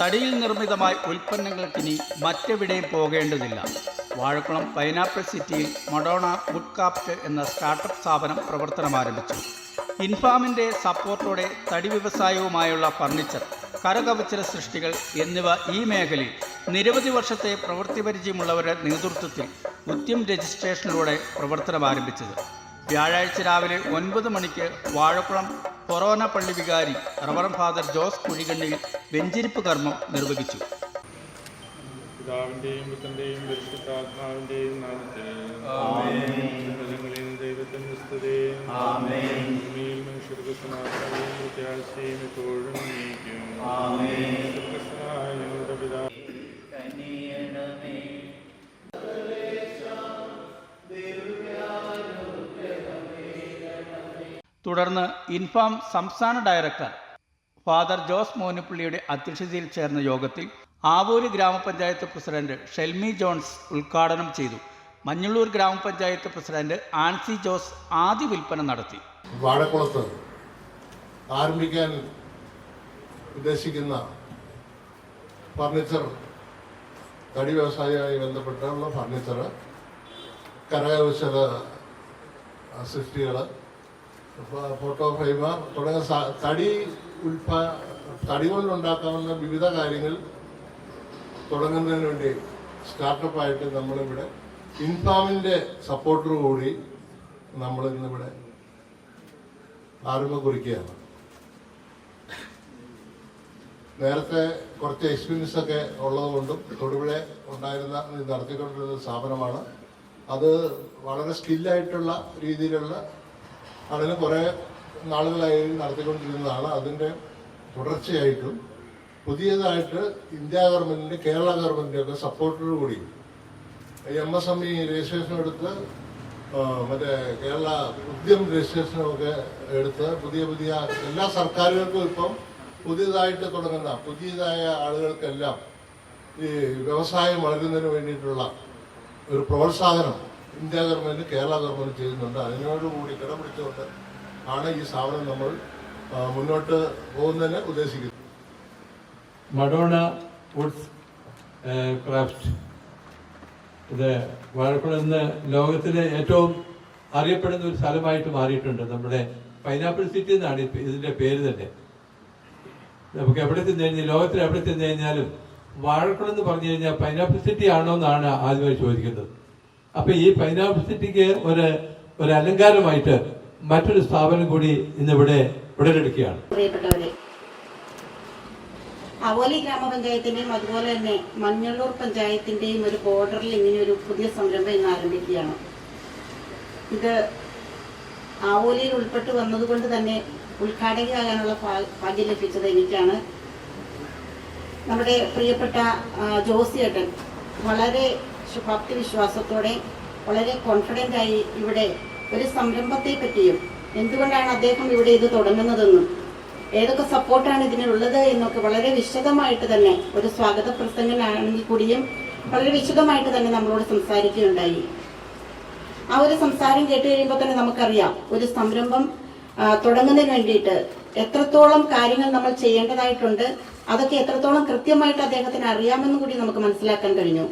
തടിയിൽ നിർമ്മിതമായ ഉൽപ്പന്നങ്ങൾക്കിനി മറ്റെവിടെയും പോകേണ്ടതില്ല. വാഴക്കുളം പൈനാപ്പിൾ സിറ്റിയിൽ മഡോണ വുഡ് കാപ്റ്റ് എന്ന സ്റ്റാർട്ടപ്പ് സ്ഥാപനം പ്രവർത്തനം ആരംഭിച്ചു. ഇൻഫാമിന്റെ സപ്പോർട്ടോടെ തടി വ്യവസായവുമായുള്ള ഫർണിച്ചർ കരകവചര സൃഷ്ടികൾ എന്നിവ ഈ മേഖലയിൽ നിരവധി വർഷത്തെ പ്രവൃത്തി പരിചയമുള്ളവരുടെ നേതൃത്വത്തിൽ ഉദ്യം രജിസ്ട്രേഷനിലൂടെ പ്രവർത്തനം ആരംഭിച്ചത്. വ്യാഴാഴ്ച രാവിലെ ഒൻപത് മണിക്ക് വാഴക്കുളം കൊറോന പള്ളി വികാരി റവറൻ ഫാദർ ജോസ് കുഴികണ്ണിൽ വെഞ്ചിരിപ്പ് കർമ്മം നിർവഹിച്ചു. പുത്രന്റെയും പരിശുദ്ധാത്മാവിന്റെയും നാമത്തിൽ ഫലങ്ങളിൽ ദൈവത്തിന്റെ സ്തുതി ഭൂമിയിൽ മനുഷ്യർക്ക് സമാധാനവും പ്രത്യാശയും എപ്പോഴും നീക്കും സ്വർഗസ്ഥനായ ഞങ്ങളുടെ പിതാവ്. തുടർന്ന് ഇൻഫാം സംസ്ഥാന ഡയറക്ടർ ഫാദർ ജോസ് മോനപ്പള്ളിയുടെ അധ്യക്ഷതയിൽ ചേർന്ന യോഗത്തിൽ ആവൂര് ഗ്രാമപഞ്ചായത്ത് പ്രസിഡന്റ് ഷെൽമി ജോൺസ് ഉദ്ഘാടനം ചെയ്തു. മഞ്ഞുള്ളൂർ ഗ്രാമപഞ്ചായത്ത് പ്രസിഡന്റ് ആൻസി ജോസ് ആദ്യ വിൽപ്പന നടത്തി. വാഴക്കുളത്ത് ആരംഭിക്കാൻ ഉദ്ദേശിക്കുന്ന ഫർണിച്ചർ തടി വ്യവസായവുമായി ബന്ധപ്പെട്ടുള്ള ഫർണിച്ചർ കരകൗശല സൃഷ്ടികൾ ഫോട്ടോ ഫൈബർ തുടങ്ങിയ തടി ഉൽപാ തടി കൊണ്ടുണ്ടാക്കാവുന്ന വിവിധ കാര്യങ്ങൾ തുടങ്ങുന്നതിന് വേണ്ടി സ്റ്റാർട്ടപ്പായിട്ട് നമ്മളിവിടെ ഇൻഫാമിന്റെ സപ്പോർട്ടോടുകൂടി നമ്മൾ ഇന്നിവിടെ ആരംഭം കുറിക്കുകയാണ്. നേരത്തെ കുറച്ച് എക്സ്പീരിയൻസ് ഒക്കെ ഉള്ളതുകൊണ്ടും തൊടുപുഴ ഉണ്ടായിരുന്ന നടത്തിക്കൊണ്ടിരുന്ന സ്ഥാപനമാണ്. അത് വളരെ സ്കില്ലായിട്ടുള്ള രീതിയിലുള്ള അതിന് കുറേ നാളുകളായി നടത്തിക്കൊണ്ടിരുന്നതാണ്. അതിന്റെ തുടർച്ചയായിട്ടും പുതിയതായിട്ട് ഇന്ത്യ ഗവൺമെന്റിന്റെ കേരള ഗവൺമെന്റിന്റെ ഒക്കെ സപ്പോർട്ടോടുകൂടി M S M E registration എടുത്ത് മറ്റേ കേരള ഉദ്യം രജിസ്ട്രേഷനൊക്കെ എടുത്ത് പുതിയ പുതിയ എല്ലാ സർക്കാരുകൾക്കും ഇപ്പം പുതിയതായിട്ട് തുടങ്ങുന്ന പുതിയതായ ആളുകൾക്കെല്ലാം ഈ വ്യവസായം വളരുന്നതിന് വേണ്ടിയിട്ടുള്ള ഒരു പ്രോത്സാഹനം ഇന്ത്യ ഗവൺമെന്റ് കേരള ഗവൺമെന്റ് ചെയ്യുന്നുണ്ട്. അതിനോടുകൂടി കിടപിടിച്ചുകൊണ്ട് ആണ് ഈ സ്ഥാപനം നമ്മൾ മുന്നോട്ട് പോകുന്നതിന് ഉദ്ദേശിക്കുന്നത്. Madonna woods craft. ഇത് വാഴക്കുളം ഇന്ന് ലോകത്തിലെ ഏറ്റവും അറിയപ്പെടുന്ന ഒരു സ്ഥലമായിട്ട് മാറിയിട്ടുണ്ട്. നമ്മുടെ പൈനാപ്പിൾ സിറ്റി എന്നാണ് ഇതിന്റെ പേര് തന്നെ. നമുക്ക് എവിടെ ചെന്ന് കഴിഞ്ഞാൽ ലോകത്തിൽ എവിടെ ചെന്ന് കഴിഞ്ഞാലും വാഴക്കുളം എന്ന് പറഞ്ഞു കഴിഞ്ഞാൽ പൈനാപ്പിൾ സിറ്റി ആണോ എന്നാണ് ആദ്യമായി ചോദിക്കുന്നത്. അപ്പൊ ഈ പൈനാപ്പിൾ സിറ്റിക്ക് ഒരു ഒരു അലങ്കാരമായിട്ട് മറ്റൊരു സ്ഥാപനം കൂടി ഇന്നിവിടെ ഉടലെടുക്കുകയാണ്. അവോലി ഗ്രാമപഞ്ചായത്തിന്റെയും അതുപോലെ തന്നെ മഞ്ഞള്ളൂർ പഞ്ചായത്തിന്റെയും ഒരു ബോർഡറിൽ ഇങ്ങനെ ഒരു പുതിയ സംരംഭം ഇന്ന് ആരംഭിക്കുകയാണ്. ഇത് ആവോലിയിൽ ഉൾപ്പെട്ട് വന്നതുകൊണ്ട് തന്നെ ഉദ്ഘാടകയാകാനുള്ള ഭാഗ്യം ലഭിച്ചത് എനിക്കാണ്. നമ്മുടെ പ്രിയപ്പെട്ട ജോസിയേട്ടൻ വളരെ ശുഭാപ്തി വിശ്വാസത്തോടെ വളരെ കോൺഫിഡന്റ് ആയി ഇവിടെ ഒരു സംരംഭത്തെ പറ്റിയും എന്തുകൊണ്ടാണ് അദ്ദേഹം ഇവിടെ ഇത് തുടങ്ങുന്നതെന്നും ഏതൊക്കെ സപ്പോർട്ടാണ് ഇതിനുള്ളത് എന്നൊക്കെ വളരെ വിശദമായിട്ട് തന്നെ ഒരു സ്വാഗത പ്രസംഗനാണെങ്കിൽ കൂടിയും വളരെ വിശദമായിട്ട് തന്നെ നമ്മളോട് സംസാരിക്കുകയുണ്ടായി. ആ ഒരു സംസാരം കേട്ട് കഴിയുമ്പോൾ തന്നെ നമുക്കറിയാം ഒരു സംരംഭം തുടങ്ങുന്നതിന് വേണ്ടിയിട്ട് എത്രത്തോളം കാര്യങ്ങൾ നമ്മൾ ചെയ്യേണ്ടതായിട്ടുണ്ട് അതൊക്കെ എത്രത്തോളം കൃത്യമായിട്ട് അദ്ദേഹത്തിന് അറിയാമെന്ന് കൂടി നമുക്ക് മനസ്സിലാക്കാൻ കഴിഞ്ഞു.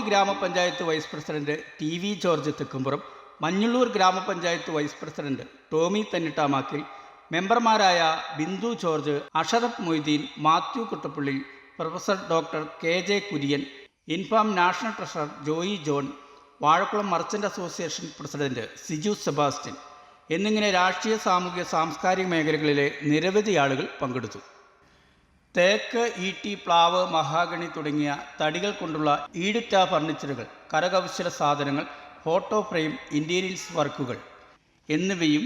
ആവൂൽ ഗ്രാമപഞ്ചായത്ത് vice president T V George Thekkumpuram Manjalloor ഗ്രാമപഞ്ചായത്ത് വൈസ് പ്രസിഡന്റ് ടോമി തന്നിട്ടാമാക്കിൽ മെമ്പർമാരായ Bindu George Ashraf Moideen Mathew Kuttappally professor doctor K J Kurian INFAM national treasurer Joy John Vazhakulam merchant association president Siju Sebastian എന്നിങ്ങനെ രാഷ്ട്രീയ സാമൂഹിക സാംസ്കാരിക മേഖലകളിലെ നിരവധി ആളുകൾ പങ്കെടുത്തു. തേക്ക് ഈട്ടി പ്ലാവ് മഹാഗണി തുടങ്ങിയ തടികൾ കൊണ്ടുള്ള ഈടുറ്റ ഫർണിച്ചറുകൾ കരകൗശല സാധനങ്ങൾ ഫോട്ടോ ഫ്രെയിം ഇന്റീരിയൽസ് വർക്കുകൾ എന്നിവയും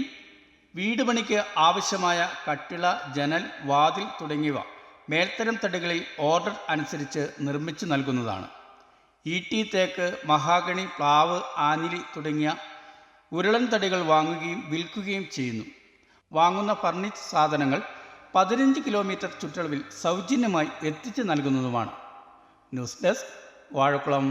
വീട് പണിക്ക് ആവശ്യമായ കട്ടിള ജനൽ വാതിൽ തുടങ്ങിയവ മേൽത്തരം തടികളിൽ ഓർഡർ അനുസരിച്ച് നിർമ്മിച്ച് നൽകുന്നതാണ്. ഈട്ടി തേക്ക് മഹാഗണി പ്ലാവ് ആനിലി തുടങ്ങിയ ഉരുളൻ തടികൾ വാങ്ങുകയും വിൽക്കുകയും ചെയ്യുന്നു. വാങ്ങുന്ന ഫർണിച്ചർ സാധനങ്ങൾ പതിനഞ്ച് കിലോമീറ്റർ ചുറ്റളവിൽ സൗജന്യമായി എത്തിച്ചു നൽകുന്നതുമാണ്. News desk Vazhakulam.